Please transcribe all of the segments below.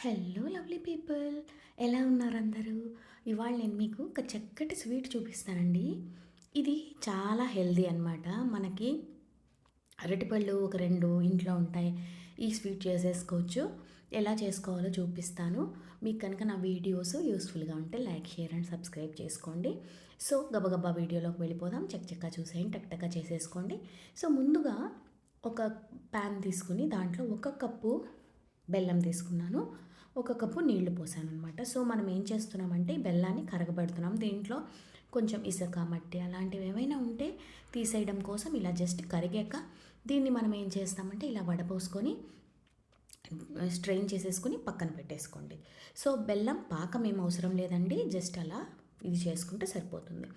Hello lovely people ఎలా ఉన్నారు అందరూ? ఇవాళ నేను మీకు ఒక చక్కటి స్వీట్ చూపిస్తానండి. ఇది చాలా హెల్దీ అనమాట మనకి అరటిపళ్ళు ఒక రెండు ఇంట్లో ఉంటాయి. ఈ స్వీట్ చేసేసుకోవచ్చు. ఎలా చేసుకోవాలో చూపిస్తాను. మీకు కనుక నా వీడియోస్ యూస్ఫుల్గా ఉంటే లైక్ షేర్ అండ్ సబ్స్క్రైబ్ చేసుకోండి. సో గబగబా వీడియోలోకి వెళ్ళిపోదాం. చక్క చూసేయండి. టక్ టక్క చేసేసుకోండి. సో ముందుగా ఒక ప్యాన్ తీసుకుని దాంట్లో ఒక కప్పు బెల్లం తీసుకున్నాను. ఒక కప్పు నీళ్ళు పోసాను అనమాట సో మనం ఏం చేస్తున్నామంటే బెల్లాన్ని కరగబెడుతున్నాం. దీంట్లో కొంచెం ఇసుక మట్టి అలాంటివి ఏమైనా ఉంటే తీసేయడం కోసం ఇలా జస్ట్ కరిగాక దీన్ని మనం ఏం చేస్తామంటే ఇలా వడపోసుకొని స్ట్రెయిన్ చేసేసుకుని పక్కన పెట్టేసుకోండి. సో బెల్లం పాకం ఏం అవసరం లేదండి. జస్ట్ అలా ఇది చేసుకుంటే సరిపోతుంది.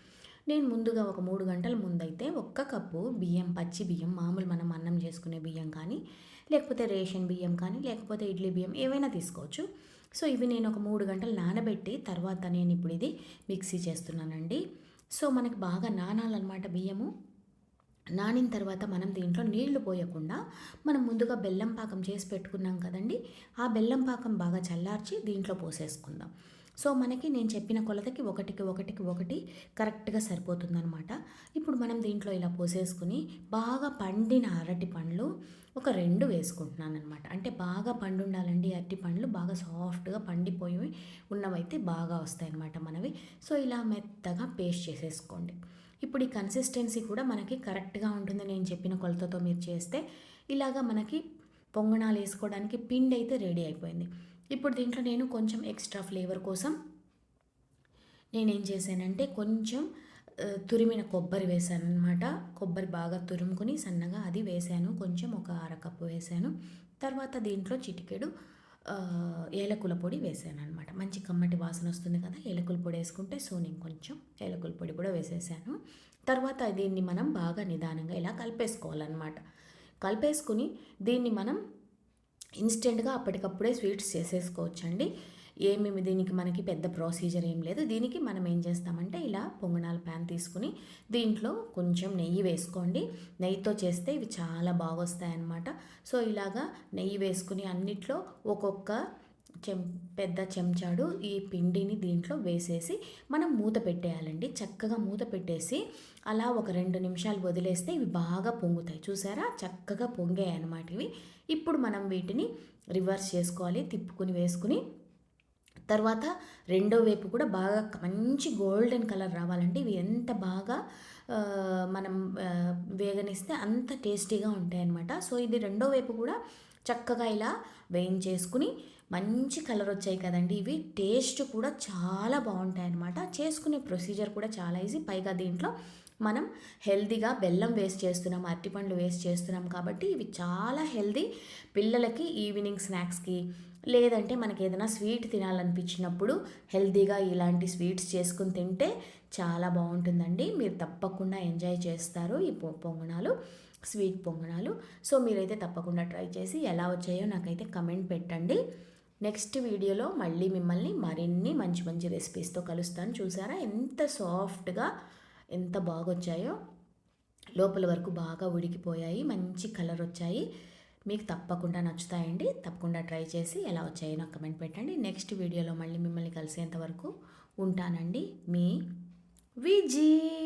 నేను ముందుగా ఒక మూడు గంటల ముందైతే ఒక్క కప్పు బియ్యం పచ్చి బియ్యం మామూలు మనం అన్నం చేసుకునే బియ్యం కానీ లేకపోతే రేషన్ బియ్యం కానీ లేకపోతే ఇడ్లీ బియ్యం ఏవైనా తీసుకోవచ్చు. సో ఇవి నేను ఒక మూడు గంటలు నానబెట్టి తర్వాత నేను ఇప్పుడు ఇది మిక్సీ చేస్తున్నానండి. సో మనకి బాగా నానాలన్నమాట బియ్యము. నానిన తర్వాత మనం దీంట్లో నీళ్ళు పోయకుండా మనం ముందుగా బెల్లం పాకం చేసి పెట్టుకున్నాం కదండి. ఆ బెల్లం పాకం బాగా చల్లార్చి దీంట్లో పోసేసుకుందాం. సో మనకి నేను చెప్పిన కొలతకి ఒకటికి ఒకటికి ఒకటి కరెక్ట్గా సరిపోతుందనమాట ఇప్పుడు మనం దీంట్లో ఇలా పోసేసుకుని బాగా పండిన అరటి పండ్లు ఒక రెండు వేసుకుంటున్నాను అనమాట అంటే బాగా పండు ఉండాలండి అరటి పండ్లు బాగా సాఫ్ట్గా పండిపోయి ఉన్నవైతే బాగా వస్తాయి అనమాట మనవి. సో ఇలా మెత్తగా పేస్ట్ చేసేసుకోండి. ఇప్పుడు ఈ కన్సిస్టెన్సీ కూడా మనకి కరెక్ట్గా ఉంటుంది నేను చెప్పిన కొలతతో మీరు చేస్తే. ఇలాగా మనకి పొంగణాలు వేసుకోవడానికి పిండి అయితే రెడీ అయిపోయింది. ఇప్పుడు దీంట్లో నేను కొంచెం ఎక్స్ట్రా ఫ్లేవర్ కోసం నేనేం చేశానంటే కొంచెం తురిమిన కొబ్బరి వేసాను అనమాట కొబ్బరి బాగా తురుముకొని సన్నగా అది వేసాను కొంచెం ఒక అరకప్పు వేశాను. తర్వాత దీంట్లో చిటికెడు ఏలకుల పొడి వేసాను అనమాట మంచి కమ్మటి వాసన వస్తుంది కదా ఏలకుల పొడి వేసుకుంటే సో నేను కొంచెం ఏలకుల పొడి కూడా వేసేసాను. తర్వాత దీన్ని మనం బాగా నిదానంగా ఇలా కలిపేసుకోవాలన్నమాట. కలిపేసుకుని దీన్ని మనం ఇన్స్టెంట్గా అప్పటికప్పుడే స్వీట్స్ చేసేసుకోవచ్చండి. ఏమేమి దీనికి మనకి పెద్ద ప్రొసీజర్ ఏం లేదు. దీనికి మనం ఏం చేస్తామంటే ఇలా పొంగనాల ప్యాన్ తీసుకుని దీంట్లో కొంచెం నెయ్యి వేసుకోండి. నెయ్యితో చేస్తే ఇవి చాలా బాగా వస్తాయన్నమాట సో ఇలాగా నెయ్యి వేసుకుని అన్నిట్లో ఒక్కొక్క చెం పెద్ద చెంచాడు ఈ పిండిని దీంట్లో వేసేసి మనం మూత పెట్టేయాలండి. చక్కగా మూత పెట్టేసి అలా ఒక రెండు నిమిషాలు వదిలేస్తే ఇవి బాగా పొంగుతాయి. చూసారా? చక్కగా పొంగాయి అన్నమాట ఇవి. ఇప్పుడు మనం వీటిని రివర్స్ చేసుకోవాలి తిప్పుకుని వేసుకుని. తర్వాత రెండో వైపు కూడా బాగా మంచి గోల్డెన్ కలర్ రావాలంటే ఇవి ఎంత బాగా మనం వేగనిస్తే అంత టేస్టీగా ఉంటాయి అన్నమాట సో ఇది రెండో వైపు కూడా చక్కగా ఇలా వేయించేసుకుని మంచి కలర్ వచ్చాయి కదండి. ఇవి టేస్ట్ కూడా చాలా బాగుంటాయి అన్నమాట చేసుకునే ప్రొసీజర్ కూడా చాలా ఈజీ పైగా దీంట్లో మనం హెల్దీగా బెల్లం వేస్ట్ చేస్తున్నాం అరటిపండ్లు వేస్ట్ చేస్తున్నాం కాబట్టి ఇవి చాలా హెల్దీ పిల్లలకి ఈవినింగ్ స్నాక్స్కి లేదంటే మనకి ఏదైనా స్వీట్ తినాలనిపించినప్పుడు హెల్దీగా ఇలాంటి స్వీట్స్ చేసుకుని తింటే చాలా బాగుంటుందండి. మీరు తప్పకుండా ఎంజాయ్ చేస్తారు ఈ పొంగనాలు స్వీట్ పొంగనాలు. సో మీరైతే తప్పకుండా ట్రై చేసి ఎలా వచ్చాయో నాకైతే కమెంట్ పెట్టండి. నెక్స్ట్ వీడియోలో మళ్ళీ మిమ్మల్ని మరిన్ని మంచి మంచి రెసిపీస్తో కలుస్తాను. చూసారా? ఎంత సాఫ్ట్గా ఎంత బాగొచ్చాయో. లోపల వరకు బాగా ఉడికిపోయాయి. మంచి కలర్ వచ్చాయి. మీకు తప్పకుండా నచ్చుతాయండి. తప్పకుండా ట్రై చేసి ఎలా వచ్చాయో నాకు కమెంట్ పెట్టండి. నెక్స్ట్ వీడియోలో మళ్ళీ మిమ్మల్ని కలిసేంత వరకు ఉంటానండి మీ విజీ.